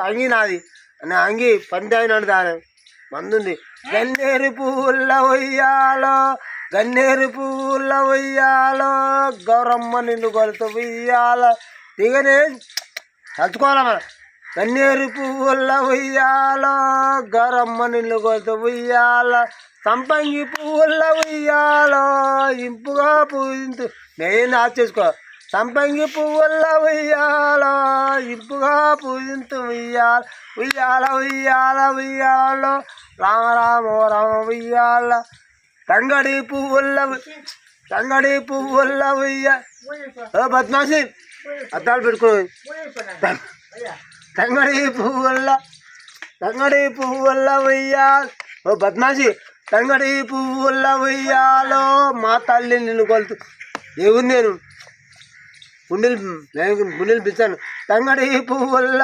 అంగి నాది నా అంగి పంది దాని మందుంది. గన్నేరు పువ్వుల ఉయ్యాలో గన్నేరు పువ్వుల ఉయ్యాలో గౌరమ్మ నిన్ను కొలత ఉయ్యాల. దిగనే తలుచుకోవాలా గన్నేరు పువ్వుల ఉయ్యాలో గౌరమ్మ నిన్ను కొలత ఉయ్యాల. సంపంగి పువ్వుల ఉయ్యాలో ఇంపుగా పూజించు. నేను ఆచేసుకో. చేసుకో సంపంగి పువ్వుల ఉయ్యాలో పూజింతు ఉయ్యాల ఉయ్యాల ఉయ్యాల ఉయ్యాలో. రామ రామ రామ ఉయ్యాల. తంగడి పువ్వుల రంగడి తంగడి పువ్వుల ఉయ్య. ఓ బద్మాసి అద్దాలు పెట్టుకో. తంగడి పువ్వుల రంగడి పువ్వుల ఉయ్యాల. ఓ బద్మాసి రంగడి పువ్వుల ఉయ్యాలో మా తల్లి నిన్ను కొలుతు. దేవుని నేను గుండెలు నేను గుండెలు పిచ్చాను తంగడి పువ్వుల